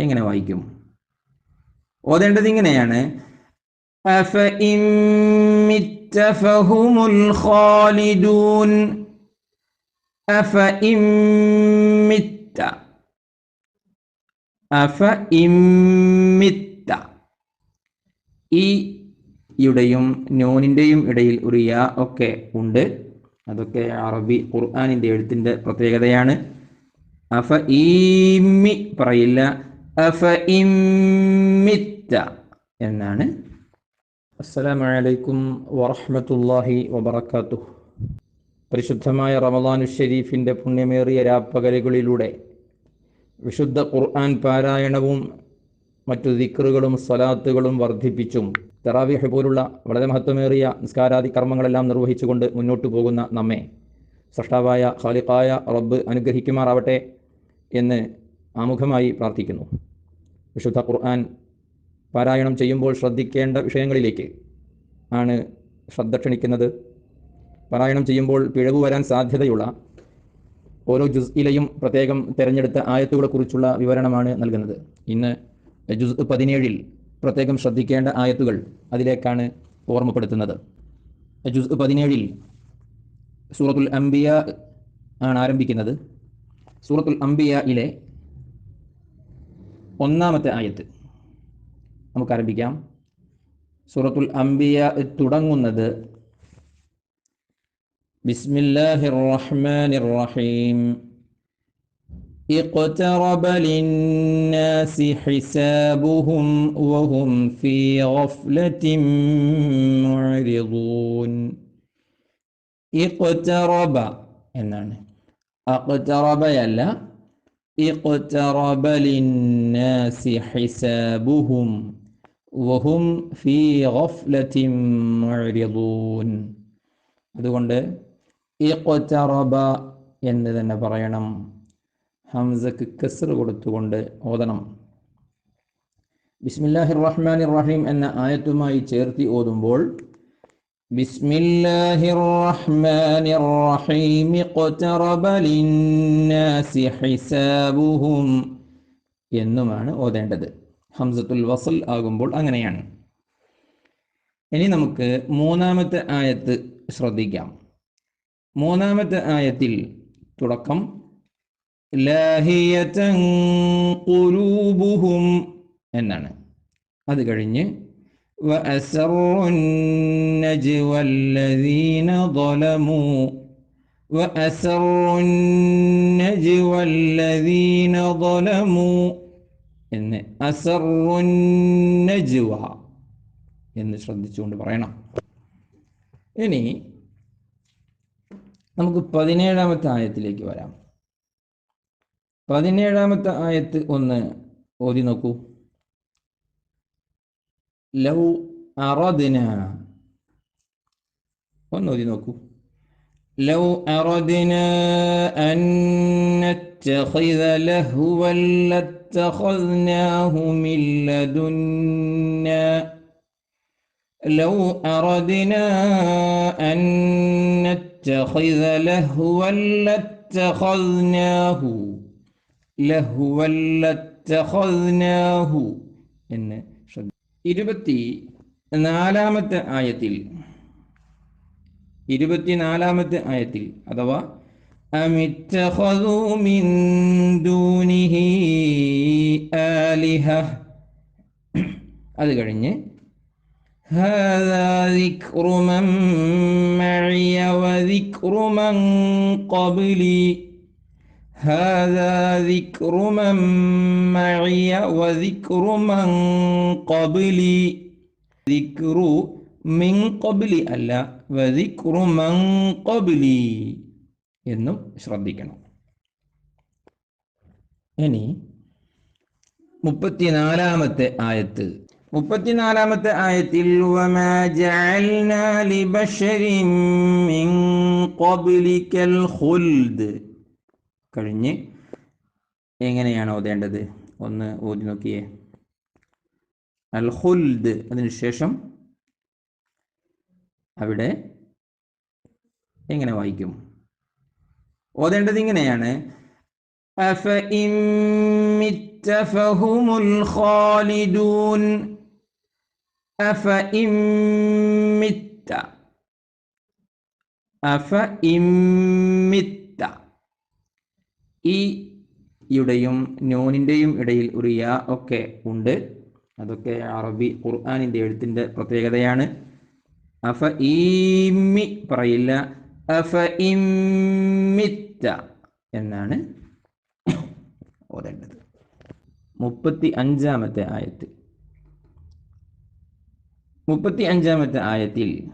എങ്ങനെ വായിക്കും? ഓതേണ്ടത് ഇങ്ങനെയാണ്. ഈ യുടെയും നോനിന്റെയും ഇടയിൽ ഒരു യാ ഒക്കെ ഉണ്ട്. അതൊക്കെ അറബി ഖുർആാനിന്റെ എഴുത്തിന്റെ പ്രത്യേകതയാണ്. അഫ ഈമി പറയില്ല. എന്നാണ്. അസ്സലാമലൈക്കും അലൈക്കും വറഹ്മത്തുള്ളാഹി വബറകാതുഹു. പരിശുദ്ധമായ റമദാനു ഷെരീഫിന്റെ പുണ്യമേറിയ രാപ്പകലുകളിലൂടെ വിശുദ്ധ ഖുർആൻ പാരായണവും മറ്റു ദിക്റുകളും സ്വലാത്തുകളും വർദ്ധിപ്പിച്ചും തെറാവിഹ് പോലുള്ള വളരെ മഹത്വമേറിയ നിസ്കാരാദി കർമ്മങ്ങളെല്ലാം നിർവഹിച്ചുകൊണ്ട് മുന്നോട്ടു പോകുന്ന നമ്മെ സൃഷ്ടാവായ ഖാലിഖായ റബ്ബ് അനുഗ്രഹിക്കുമാറാവട്ടെ എന്ന് ആമുഖമായി പ്രാർത്ഥിക്കുന്നു. വിശുദ്ധ ഖുർആൻ പാരായണം ചെയ്യുമ്പോൾ ശ്രദ്ധിക്കേണ്ട വിഷയങ്ങളിലേക്ക് ആണ് ശ്രദ്ധ ക്ഷണിക്കുന്നത്. പാരായണം ചെയ്യുമ്പോൾ പിഴവ് വരാൻ സാധ്യതയുള്ള ഓരോ ജുസ്ഇലെയും പ്രത്യേകം തിരഞ്ഞെടുത്ത ആയത്തുകളെക്കുറിച്ചുള്ള വിവരണമാണ് നൽകുന്നത്. ഇന്ന് ജുസ് പതിനേഴിൽ പ്രത്യേകം ശ്രദ്ധിക്കേണ്ട ആയത്തുകൾ അതിലേക്കാണ് ഓർമ്മപ്പെടുത്തുന്നത്. ജുസ് പതിനേഴിൽ സൂറത്തുൽ അംബിയ ആണ് ആരംഭിക്കുന്നത്. സൂറത്തുൽ അംബിയയിലെ ഒന്നാമത്തെ ആയത്ത് നമുക്ക് ആരംഭിക്കാം സൂറത്തുൽ അംബിയ തുടങ്ങുന്നത് ബിസ്മില്ലാഹിർ റഹ്മാനിർ റഹീം اقترب للناس حسابهم وهم في غفلة معرضون اقترب എന്നാണ് അക്തറബയല്ല اقترب للناس حسابهم وهم في غفلة معرضون അതുകൊണ്ട് ഇഖ്തറബ എന്ന് തന്നെ പറയണം ഹംസക്ക് കസർ കൊടുത്തുകൊണ്ട് ഓതണം ബിസ്മില്ലാഹിർ റഹ്മാനിർ റഹീം എന്ന ആയത്തുമായി ചേർത്തി ഓതുമ്പോൾ ബിസ്മില്ലാഹിർ റഹ്മാനിർ റഹീം اقترب ലിന്നാസി ഹിസാബുഹും എന്നുമാണ് ഓതേണ്ടത്. ഹംസത്തുൽ വസൽ ആകുമ്പോൾ അങ്ങനെയാണ്. ഇനി നമുക്ക് മൂന്നാമത്തെ ആയത്ത് ശ്രദ്ധിക്കാം. മൂന്നാമത്തെ ആയത്തിൽ തുടക്കം. ലാഹിയതൻ എന്നാണ്. അത് കഴിഞ്ഞ് وأسروا النجوى الذين ظلموا وأسروا النجوى الذين ظلموا എന്ന് അസറു നജ്വ എന്ന് ശ്രദ്ധിച്ചുകൊണ്ട് പറയണം ഇനി നമുക്ക് പതിനേഴാമത്തെ ആയത്തിലേക്ക് വരാം പതിനേഴാമത്തെ ആയത്ത് ഒന്ന് ഓതി നോക്കൂ لو أردنا لو أردنا أن نتخذ لهوا لاتخذناه من لدنا. لو أردنا أن نتخذ لهوا لاتخذناه لهوا لاتخذناه. إن ഇരുപത്തി നാലാമത്തെ ആയത്തിൽ ഇരുപത്തിനാലാമത്തെ ആയത്തിൽ അഥവാ أمتخذوا من دونه آلهة അത് കഴിഞ്ഞ് هذا ذكر من معي وذكر من قبلي هذا ذكر من معي وذكر من قبلي ذكر من قبلي അല്ല وذكر من قبلي എന്നും ശ്രദ്ധിക്കണം ഇനി മുപ്പത്തിനാലാമത്തെ ആയത്ത് മുപ്പത്തിനാലാമത്തെ ആയത്തിൽ وما جعلنا لبشر من قبلك الخلد കഴിഞ്ഞ് എങ്ങനെയാണ് ഓതേണ്ടത്? ഒന്ന് ഓതി നോക്കിയേ. അൽഹുൽദ് അതിനുശേഷം അവിടെ എങ്ങനെ വായിക്കും? ഓതേണ്ടത് ഇങ്ങനെയാണ്. അഫ ഇമ്മിത്ത ഈ യുടെയും ന്യൂനിന്റെയും ഇടയിൽ ഒരു യാ ഒക്കെ ഉണ്ട്. അതൊക്കെ അറബി ഖുർആാനിന്റെ എഴുത്തിന്റെ പ്രത്യേകതയാണ്. അഫ ഈമി പറയില്ല. അഫ ഇമ്മിറ്റ എന്നാണ് ഓതേണ്ടത്. മുപ്പത്തി അഞ്ചാമത്തെ ആയത്ത്. മുപ്പത്തി അഞ്ചാമത്തെ ആയത്തിൽ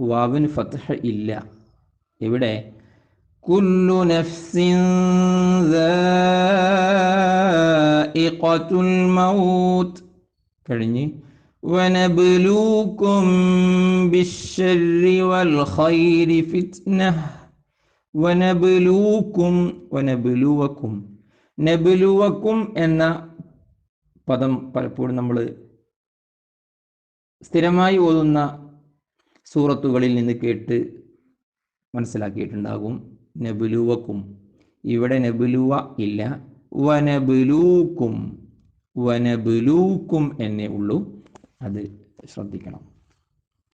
വാവിന് ഫത്ഹ ഇല്ല. ഇവിടെ കുല്ലു നഫ്സിൻ ദാഇഖത്തുൽ മൗത്ത് കഴിഞ്ഞ് ونبلوكم بالشر والخير فتنة ونبلوكم ونبلوكم നബുലുവക്കും എന്ന പദം പലപ്പോഴും നമ്മൾ സ്ഥിരമായി ഓതുന്ന സൂറത്തുകളിൽ നിന്ന് കേട്ട് മനസ്സിലാക്കിയിട്ടുണ്ടാകും നബുലുവക്കും. ഇവിടെ നബുലുവ ഇല്ല. വനബുലൂക്കും. വനബുലൂക്കും എന്നേ ഉള്ളൂ. അത് ശ്രദ്ധിക്കണം.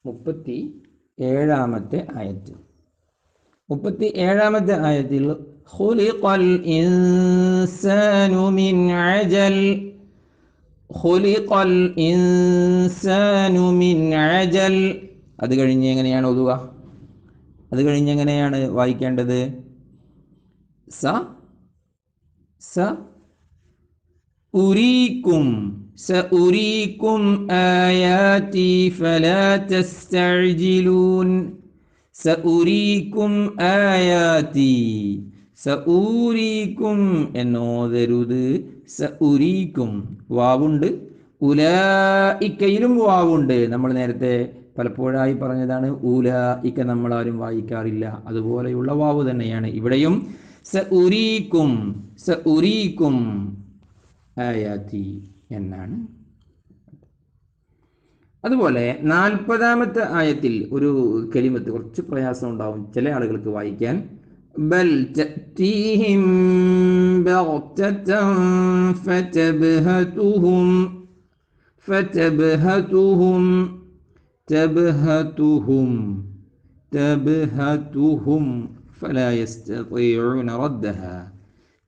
മുപ്പത്തി ഏഴാമത്തെ ആയത്ത്. മുപ്പത്തി ഏഴാമത്തെ ആയത്തിൽ ഖുലിഖൽ ഇൻസാനു മിൻ അജൽ. ഖുലിഖൽ ഇൻസാനു മിൻ അജൽ. അത് കഴിഞ്ഞ് എങ്ങനെയാണ് ഓതുക അത് കഴിഞ്ഞ് എങ്ങനെയാണ് വായിക്കേണ്ടത്? സ സ ഉരീക്കും സഉരീക്കും ആയാതി ഫലാ തസ്തഅജിലൂൻ. സഉരീക്കും ആയാതി സഊരീക്കും സ സഉരീക്കും വാവുണ്ട്. ഉലായിക്കയിലും വാവുണ്ട്. നമ്മൾ നേരത്തെ പലപ്പോഴായി പറഞ്ഞതാണ് ഉലായിക്ക നമ്മൾ ആരും വായിക്കാറില്ല. അതുപോലെയുള്ള വാവ് തന്നെയാണ്. ഇവിടെയും സ ഉരീക്കും സ ഉരീക്കും എന്നാണ്. അതുപോലെ നാൽപ്പതാമത്തെ ആയത്തിൽ ഒരു കലിമത്ത് കുറച്ച് പ്രയാസം ഉണ്ടാവും ചില ആളുകൾക്ക് വായിക്കാൻ. ബൽ തഅതീഹിം ബഗ്തതൻ تبهتهم تبهتهم فلا يستطيعون ردها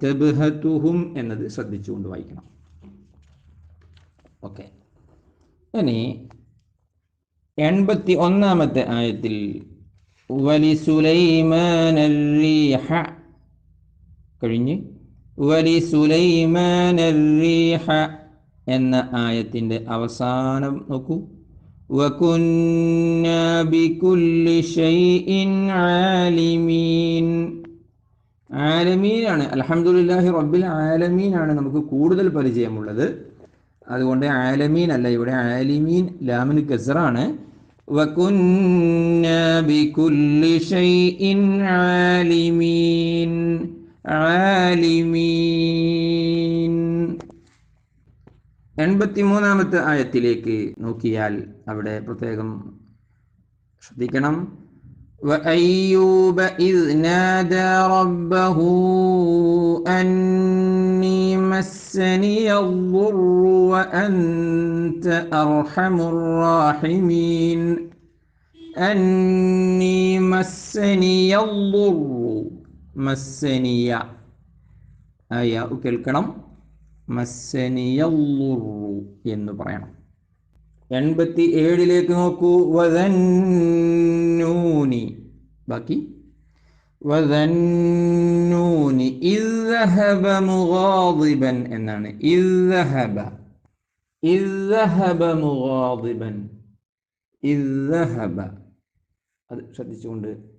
تبهتهم എന്നത് ശ്രദ്ധിച്ചുകൊണ്ട് വായിക്കണം. ഓക്കെ. ഇനി എൺപത്തി ഒന്നാമത്തെ ആയത്തിൽ വലി സുലൈമാൻ കഴിഞ്ഞ് വലി സുലൈമാൻ എന്ന ആയത്തിന്റെ അവസാനം നോക്കൂ. وكنا بكل شيء عالمين ആലമീനാണ് അലഹമുല്ലാഹി റബ്ബിൽ ആലമീനാണ് നമുക്ക് കൂടുതൽ പരിചയമുള്ളത് അതുകൊണ്ട് ആലമീൻ അല്ല ഇവിടെ ആലിമീൻ ലാമിന് കസറാണ് وكنا بكل شيء عالمين عالمين എൺപത്തി മൂന്നാമത്തെ ആയത്തിലേക്ക് നോക്കിയാൽ അവിടെ പ്രത്യേകം ശ്രദ്ധിക്കണം وأيوب إذ نادى ربه أني مسني الضر وأنت أرحم الراحمين أني مسني الضر مسني آية കേൾക്കണം മസ്സനിയല്ലുറു എന്ന് പറയണം. എൺപത്തി ഏഴിലേക്ക് നോക്കൂ. വദന്നൂനി. ബാക്കി. വദന്നൂനി. ഇസ്ഹബ മുഗാദിബൻ എന്നാണ്. ഇസ്ഹബ ഇസ്ഹബ മുഗാദിബൻ. ഇസ്ഹബ അത് ശ്രദ്ധിച്ചുകൊണ്ട്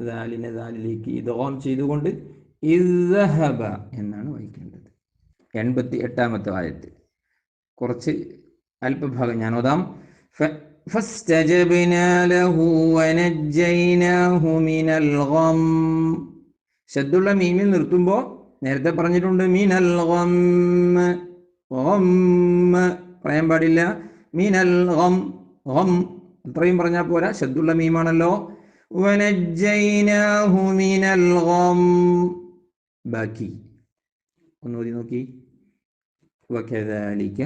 ദാലിനെ ദാലിലേക്ക് ഇതോം ചെയ്തുകൊണ്ട് ഇസ്ഹബ എന്നാണ് വായിക്കേണ്ടത്. എൺപത്തി എട്ടാമത്തെ ആയത്ത് കുറച്ച് അല്പഭാഗം ഞാൻ ഓതാം فاستجبنا له ونجيناه من الغم ശബ്ദുള്ള മീമിൽ നിർത്തുമ്പോൾ നേരത്തെ പറഞ്ഞിട്ടുണ്ട് മീനൽ ഗം ഗം പറയാൻ പാടില്ല മീനൽ ഗം ഗം അത്രയും പറഞ്ഞാൽ പോരാ ശബ്ദുള്ള മീമാണല്ലോ വനജ്ജൈനാഹു മിനൽ ഗം ബാക്കി ഒന്ന് ഓതി നോക്കി വകദാലിക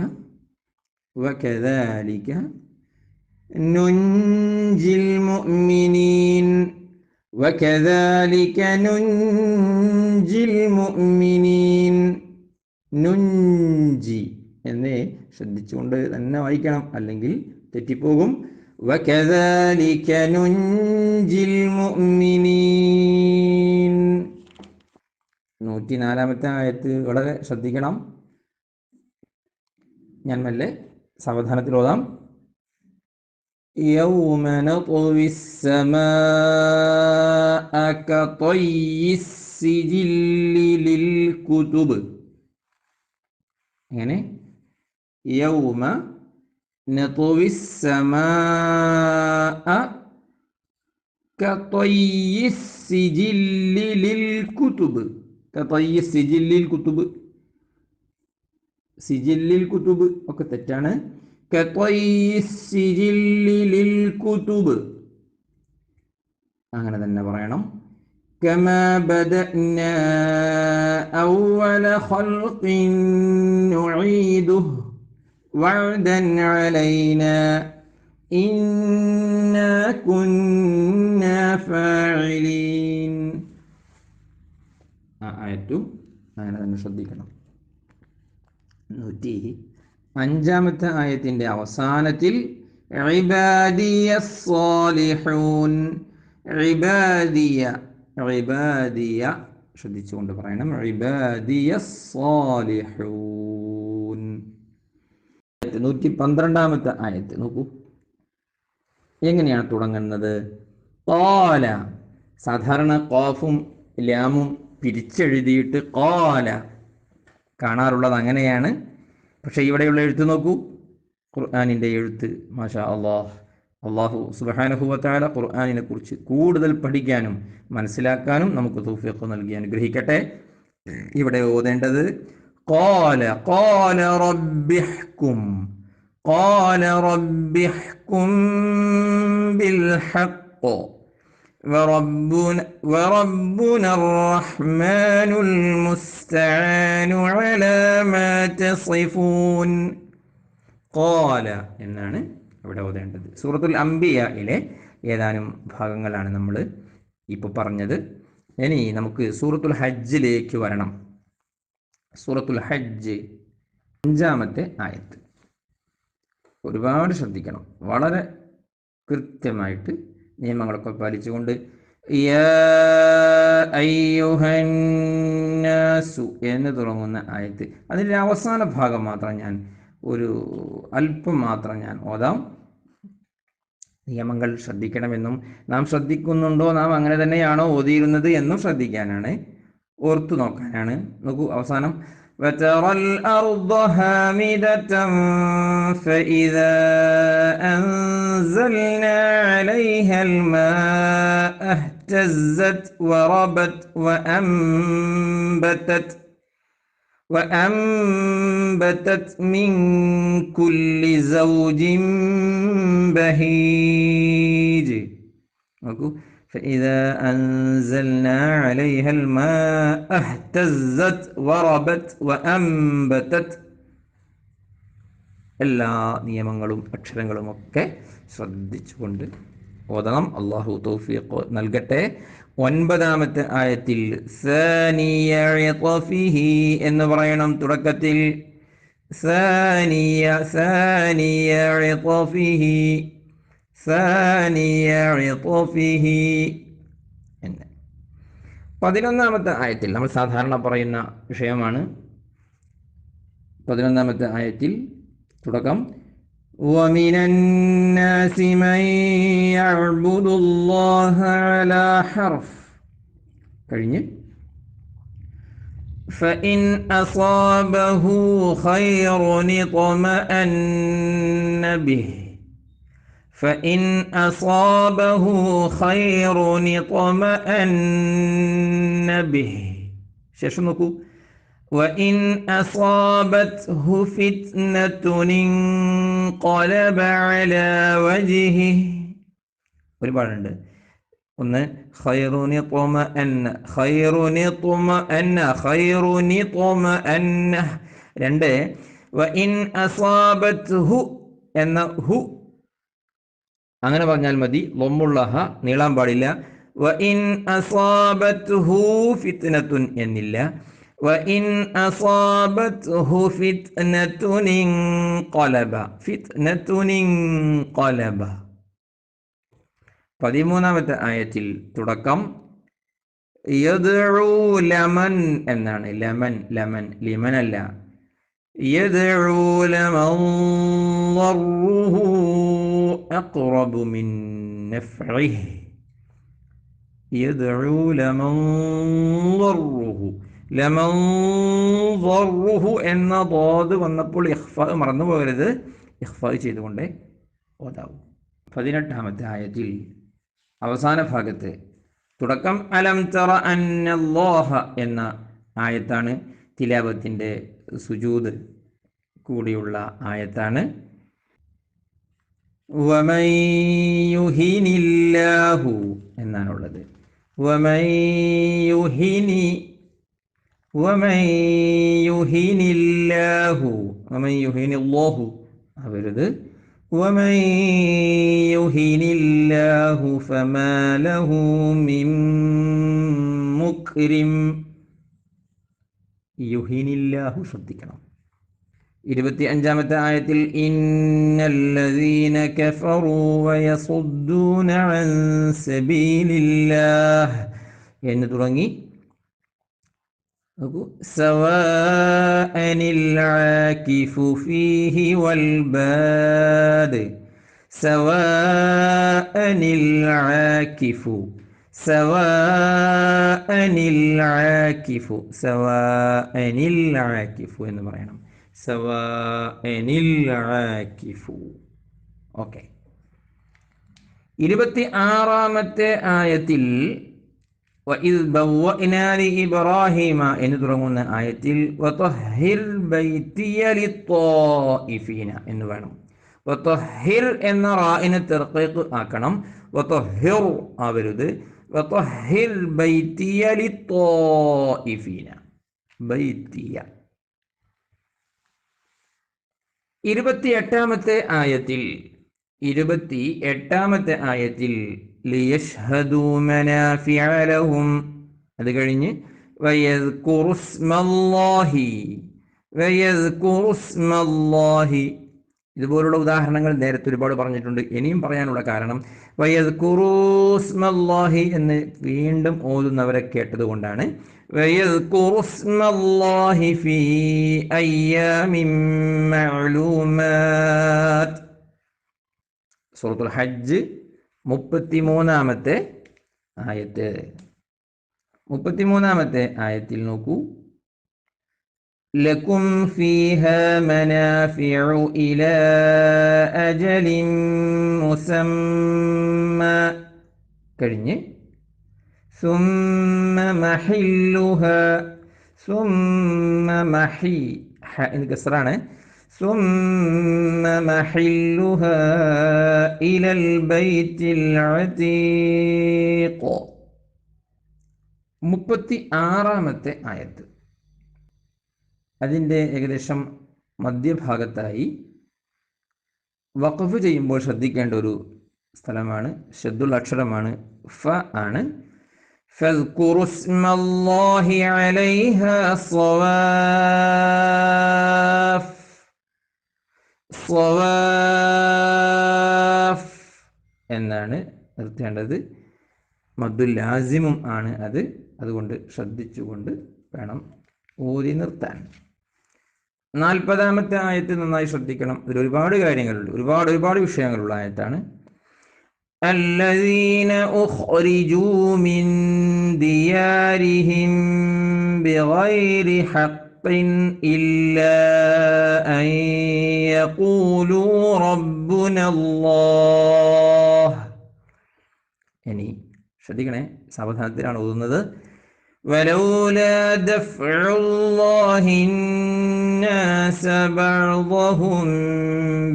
വകദാലിക നുൻജിൽ മുഅ്മിനീൻ وكذلك ننجي المؤمنين നുഞ്ചി എന്നേ ശ്രദ്ധിച്ചുകൊണ്ട് തന്നെ വായിക്കണം അല്ലെങ്കിൽ തെറ്റിപ്പോകും وكذلك ننجي المؤمنين നൂറ്റി നാലാമത്തെ ആയത്ത് വളരെ ശ്രദ്ധിക്കണം ഞാൻ മെല്ലെ സാവധാനത്തിൽ ഓതാം يوم نطوي السماء كطي السجل للكتب يعني يوم نطوي السماء كطي السجل للكتب كطي السجل للكتب സിജില്ലിൽ കുത്തുബ് ഒക്കെ തെറ്റാണ് കുത്തുബ് അങ്ങനെ തന്നെ പറയണം كما بدأنا أول خلق نعيده وعدا علينا إنا كنا فاعلين ആയത്തു അങ്ങനെ തന്നെ ശ്രദ്ധിക്കണം നൂറ്റി അഞ്ചാമത്തെ ആയത്തിന്റെ അവസാനത്തിൽ ഇബാദിയ സ്വാലിഹൂൻ. ശ്രദ്ധിച്ചുകൊണ്ട് പറയണം. നൂറ്റി പന്ത്രണ്ടാമത്തെ ആയത്ത് നോക്കൂ. എങ്ങനെയാണ് തുടങ്ങുന്നത്? കോല സാധാരണ കോഫും ലാമും പിരിച്ചെഴുതിയിട്ട് കോല കാണാറുള്ളത് അങ്ങനെയാണ്. പക്ഷേ ഇവിടെയുള്ള എഴുത്ത് നോക്കൂ. ഖുർആാനിന്റെ എഴുത്ത് മാഷാ അള്ളാഹ് അള്ളാഹു സുബഹാനുഭവത്താല ഖുർആാനിനെ കുറിച്ച് കൂടുതൽ പഠിക്കാനും മനസ്സിലാക്കാനും നമുക്ക് തൗഫീഖ് നൽകി അനുഗ്രഹിക്കട്ടെ. ഇവിടെ ഓതേണ്ടത് കോല കോല احكم കോല رب ബിൽ ഹഖ്. وربنا, وربنا الرحمن المستعان على ما تصفون قال എന്നാണ് ഇവിടെ ഓതേണ്ടത് സൂറത്തുൽ അംബിയയിലെ ഏതാനും ഭാഗങ്ങളാണ് നമ്മൾ ഇപ്പോൾ പറഞ്ഞത് ഇനി നമുക്ക് സൂറത്തുൽ ഹജ്ജിലേക്ക് വരണം സൂറത്തുൽ ഹജ്ജ് അഞ്ചാമത്തെ ആയത്ത് ഒരുപാട് ശ്രദ്ധിക്കണം വളരെ കൃത്യമായിട്ട് നിയമങ്ങളൊക്കെ പാലിച്ചുകൊണ്ട് എന്ന് തുടങ്ങുന്ന ആയത്ത്. അതിന്റെ അവസാന ഭാഗം മാത്രം ഞാൻ ഒരു അല്പം മാത്രം ഞാൻ ഓതാം. നിയമങ്ങൾ ശ്രദ്ധിക്കണമെന്നും നാം ശ്രദ്ധിക്കുന്നുണ്ടോ? നാം അങ്ങനെ തന്നെയാണോ ഓതിയിരുന്നത് എന്നും ശ്രദ്ധിക്കാനാണ് ഓർത്തു നോക്കാനാണ്. നോക്കൂ അവസാനം. وترى الأرض هامدة فإذا أنزلنا عليها الماء اهتزت وربت وأنبتت وأنبتت من كل زوج بهيج. فإذا أنزلنا عليها الماء اهتزت وربت وأنبتت എല്ലാ നിയമങ്ങളും അക്ഷരങ്ങളും ഒക്കെ ശ്രദ്ധിച്ചുകൊണ്ട് ഓതണം അള്ളാഹു തൗഫീഖ് നൽകട്ടെ ഒൻപതാമത്തെ ആയത്തിൽ സാനിയ ഇത്ഫിഹി എന്ന് പറയണം തുടക്കത്തിൽ സാനിയ സാനിയ ഇത്ഫിഹി സാനിയ ഇത്ഫിഹി എന്ന് പതിനൊന്നാമത്തെ ആയത്തിൽ നമ്മൾ സാധാരണ പറയുന്ന വിഷയമാണ് പതിനൊന്നാമത്തെ ആയത്തിൽ തുടക്കം ومن الناس من يعبد الله على حرف കഴിഞ്ഞ് فإن أصابه خير اطمأن به فإن أصابه خير اطمأن به ശേഷം നോക്കൂ وإن أصابته فتنة انقلب على وجهه ഒരുപാടുണ്ട് ഒന്ന് ഖൈറുനി തൊമ എന്ന ഖൈറുനി തൊമ എന്ന ഖൈറുനി തൊമ എന്ന രണ്ട് വ ഇൻ അസാബത്ത് ഹു എന്ന ഹു അങ്ങനെ പറഞ്ഞാൽ മതി ലൊമ്മുള്ള ഹ നീളാൻ പാടില്ല വ ഇൻ അസാബത്ത് ഹു ഫിത്നത്തുൻ എന്നില്ല വ ഇൻ അസാബത്ത് ഹു ഫിത്നത്തുനിൻ കൊലബ ഫിത്നത്തുനിൻ കൊലബ പതിമൂന്നാമത്തെ ആയത്തിൽ തുടക്കം യദ്ഉ ലമൻ എന്നാണ് ലമൻ ലമൻ ലിമൻ അല്ല യദ്ഉ ലമൻ ضره أقرب من نفعه يدعو لمن ضره ലമൻ ضره എന്ന ബോധ വന്നപ്പോൾ ഇഖ്ഫ മറന്നു പോകരുത് ഇഖ്ഫ ചെയ്തുകൊണ്ട് ഓതാവും പതിനെട്ടാമത്തെ ആയത്തിൽ അവസാന ഭാഗത്ത് തുടക്കം അലം തറ അന്നല്ലാഹ എന്ന ആയത്താണ് തിലാപത്തിൻ്റെ സുജൂദ് കൂടിയുള്ള ആയത്താണ് വമയുഹിനില്ലാഹു എന്നാണുള്ളത്. വമയുഹിനി വമയുഹിനില്ലാഹു വമയുഹിനില്ലാഹു അവരത് വമയുഹിനില്ലാഹു ഫമാലഹു മിം മുക്രിം. യുഹിനില്ലാഹു ശ്രദ്ധിക്കണം. ഇരുപത്തി അഞ്ചാമത്തെ ആയത്തിൽ ഇന്നല്ലദീന കഫറു വയസുദ്ദൂന അൻ സബീലില്ലാഹ് എന്ന് തുടങ്ങി നോക്കൂ സവാഅനിൽ ആകിഫു ഫീഹി വൽ ബാദ് സവാഅനിൽ ആകിഫു സവാഅനിൽ ആകിഫു സവാഅനിൽ ആകിഫു എന്ന് പറയണം സവാഅനിൽ ആകിഫു ഓക്കെ. ഇരുപത്തി ആറാമത്തെ ആയത്തിൽ ഇബ്രാഹിമ എന്ന് തുടങ്ങുന്ന ആയത്തിൽ എന്ന് വേണം. എന്ന റായിനെ തെർക്കേക്ക് ആക്കണം. ആവരുത്. ബൈത്തിയ ഇരുപത്തി എട്ടാമത്തെ ആയത്തിൽ ഇരുപത്തി എട്ടാമത്തെ ആയത്തിൽ അത് കഴിഞ്ഞ് ഇതുപോലുള്ള ഉദാഹരണങ്ങൾ നേരത്തെ ഒരുപാട് പറഞ്ഞിട്ടുണ്ട്. ഇനിയും പറയാനുള്ള കാരണം വയദ്കുറൂസ്മല്ലാഹി എന്ന് വീണ്ടും ഓതുന്നവരെ കേട്ടതുകൊണ്ടാണ് വയദ്കുറുസ്മല്ലാഹി ഫീ അയ്യാമിൻ മഅലൂമാത്ത് സൂറത്തുൽ ഹജ്ജ് മുപ്പത്തിമൂന്നാമത്തെ ആയത്ത്. മുപ്പത്തിമൂന്നാമത്തെ ആയത്തിൽ നോക്കൂ. ലക്കും ഫീഹ മനാഫിഉ ഇലാ അജലിൻ മുസമ്മ. കഴിഞ്ഞ് ثم محلها ثم محي ഹ എന്ന് കസറാണ് ثم محلها إلى البيت العتيق മുപ്പത്തി ആറാമത്തെ ആയത്ത് അതിൻ്റെ ഏകദേശം മധ്യഭാഗത്തായി വഖഫ് ചെയ്യുമ്പോൾ ശ്രദ്ധിക്കേണ്ട ഒരു സ്ഥലമാണ് ഷദ്ദുൽ അക്ഷരമാണ് ഫ ആണ് فاذكروا اسم الله عليها صواف സ്വവാഫ് എന്നാണ് നിർത്തേണ്ടത് മദ്ദുൽ ലാസിമും ആണ് അത് അതുകൊണ്ട് ശ്രദ്ധിച്ചുകൊണ്ട് വേണം ഊതി നിർത്താൻ നാൽപ്പതാമത്തെ ആയത്ത് നന്നായി ശ്രദ്ധിക്കണം ഇതിൽ ഒരുപാട് കാര്യങ്ങളുണ്ട് ഒരുപാട് ഒരുപാട് വിഷയങ്ങളുള്ള ആയത്താണ് الذين أخرجوا من ديارهم بغير حق إلا أن يقولوا ربنا الله ഇനി ശ്രദ്ധിക്കണേ സാവധാനത്തിലാണ് ഓതുന്നത് ولولا دفع الله الناس بعضهم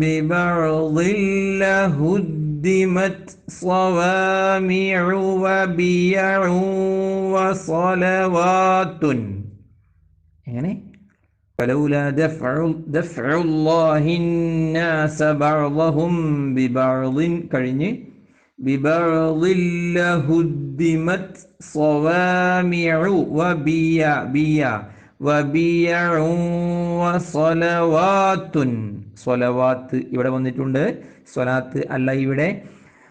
ببعض لهدمت قدمت صوامع وبيع وصلوات. يعني فلولا دفع دفع الله الناس بعضهم ببعض. كرني ببعض لهدمت صوامع وبيع. بيع. وبيع وصلوات. സ്വലവാത്ത് ഇവിടെ വന്നിട്ടുണ്ട് സ്വലാത്ത് അല്ല ഇവിടെ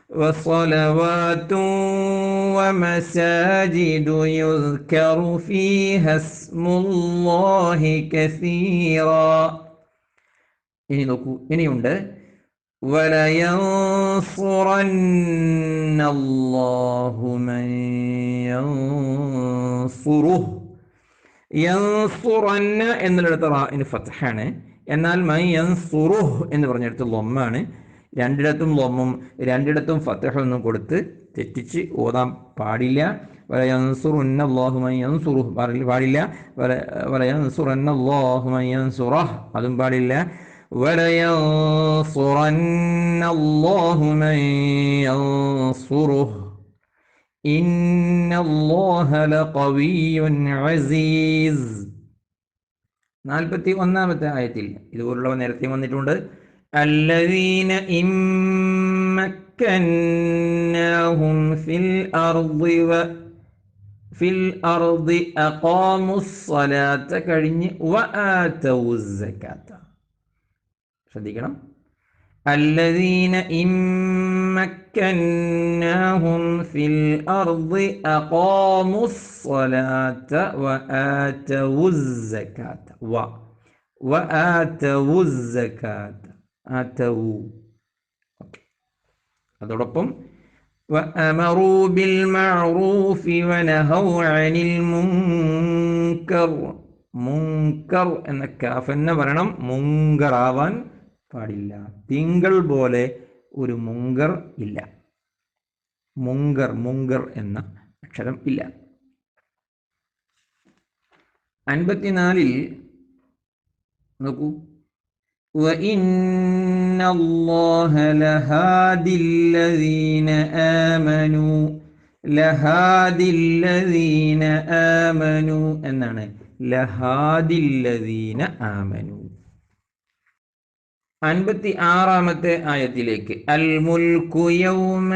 وصلوات ومساجد يذكر فيها اسم الله كثيرا ഇനി നോക്കൂ ഇനിയുണ്ട് ولينصرن الله من ينصره യൻസുറന്ന എന്നുള്ളിടത്ത് റാഇന് ഫത്ഹാണ് എന്നാൽ മൈ യൻസുറുഹ് എന്ന് പറഞ്ഞിടത്ത് ലൊമ്മാണ്. രണ്ടിടത്തും ലൊമ്മും രണ്ടിടത്തും ഫത്തഹൊന്നും കൊടുത്ത് തെറ്റിച്ച് ഓതാൻ പാടില്ല. പാടില്ല അതും പാടില്ല. മൻ നാൽപ്പത്തി ഒന്നാമത്തെ ആയത്തിൽ ഇതുപോലുള്ളവ നേരത്തെ വന്നിട്ടുണ്ട് الذين إن مكناهم في الأرض و في الأرض أقاموا الصلاة കഴിഞ്ഞ് وآتوا الزكاة ശ്രദ്ധിക്കണം الذين إن مكناهم في الأرض أقاموا الصلاة وآتوا الزكاة و وآتوا الزكاة آتوا അതോടൊപ്പം وأمروا بالمعروف ونهوا عن المنكر മുങ്കർ എന്ന കാഫന്നെ പറയണം മുങ്കറാവാൻ പാടില്ല തിങ്കൾ പോലെ ഒരു മുങ്കർ ഇല്ല മുങ്കർ മുങ്കർ എന്ന അക്ഷരം ഇല്ല അൻപത്തിനാലിൽ നോക്കൂ وإن الله لهادي الذين آمنوا لهادي الذين آمنوا എന്നാണ് ലഹാദി الذين آمنوا അൻപത്തി ആറാമത്തെ ആയത്തിലേക്ക് അൽ മുൽക്കു യൗമ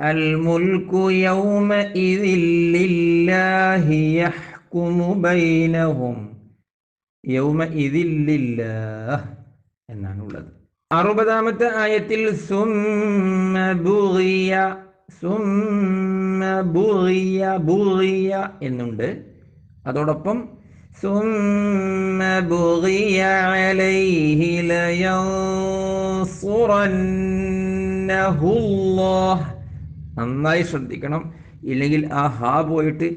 അൽ മുൽക്കു യൗമ ബൈനഹും. യൗമ എന്നാണ് ഉള്ളത് അറുപതാമത്തെ ആയത്തിൽ സുമ്മ ബുഗിയ സുമ്മ ബുഗിയ ബുഗിയ എന്നുണ്ട്. അതോടൊപ്പം ثم بغي عليه لينصرنه الله നന്നായി ശ്രദ്ധിക്കണം ഇല്ലെങ്കിൽ ആ ഹാ പോയിട്ട്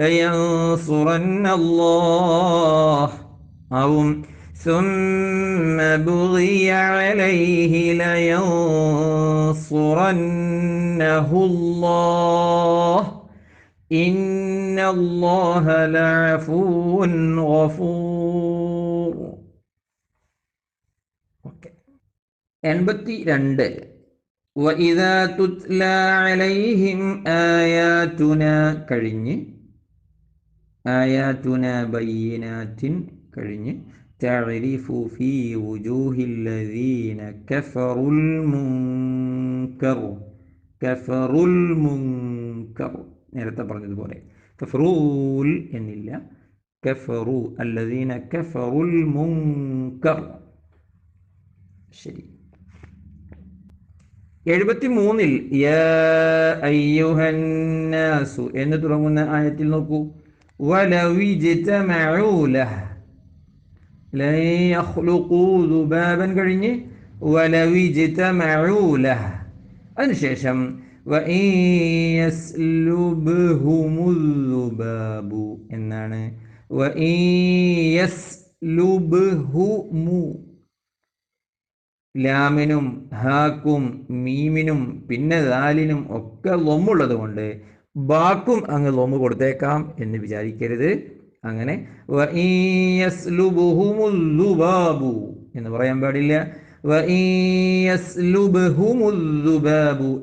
ലയൻസുറന്നല്ലാഹ് ആവും ثم بغي عليه لينصرنه الله إن الله لعفو غفور ഓക്കെ എൺപത്തി രണ്ട് وإذا تتلى عليهم آياتنا കഴിഞ്ഞ് آياتنا بينات കഴിഞ്ഞ് تعرف في وجوه الذين كفروا المنكر كفروا المنكر നേരത്തെ പറഞ്ഞതുപോലെ കഫറൂൽ എന്നില്ല കഫറു അല്ലദീന കഫറുൽ മുങ്കർ ശരി എഴുപത്തി മൂന്നിൽ അയ്യുഹന്നാസു എന്ന് തുടങ്ങുന്ന ആയത്തിൽ നോക്കൂ. ദുബാബൻ കഴിഞ്ഞ് അതിനുശേഷം എന്നാണ്. ലാമിനും ഹാക്കും മീമിനും പിന്നെ ദാലിനും ഒക്കെ ലൊമ്മുള്ളത് കൊണ്ട് ബാക്കും അങ്ങ് ലൊമ്മ് കൊടുത്തേക്കാം എന്ന് വിചാരിക്കരുത്. അങ്ങനെ എന്ന് പറയാൻ പാടില്ല.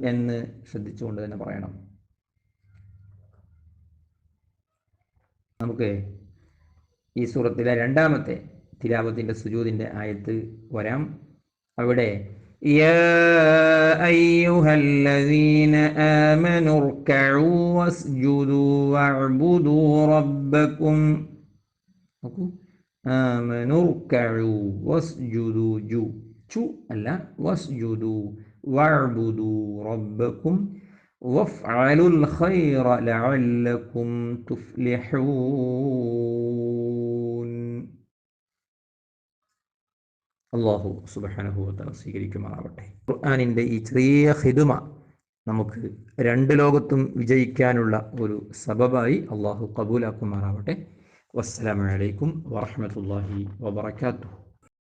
എന്ന് ശ്രദ്ധിച്ചുകൊണ്ട് തന്നെ പറയണം. നമുക്ക് ഈ സൂറത്തിലെ രണ്ടാമത്തെ തിലാപത്തിന്റെ സുജൂതിന്റെ ആയത്ത് വരാം. അവിടെ അല്ല واعبدوا ربكم وافعلوا الخير لعلكم تفلحون അള്ളാഹു സുബാനുഭവത്തല സ്വീകരിക്കുമാറാവട്ടെ ഖുർആാനിൻ്റെ ഈ ചെറിയ ഹിദുമ നമുക്ക് രണ്ട് ലോകത്തും വിജയിക്കാനുള്ള ഒരു സബബായി അള്ളാഹു കബൂലാക്കുമാറാവട്ടെ വസ്സലാമലൈക്കും വറഹമത്തല്ലാഹി വബർക്കാത്തു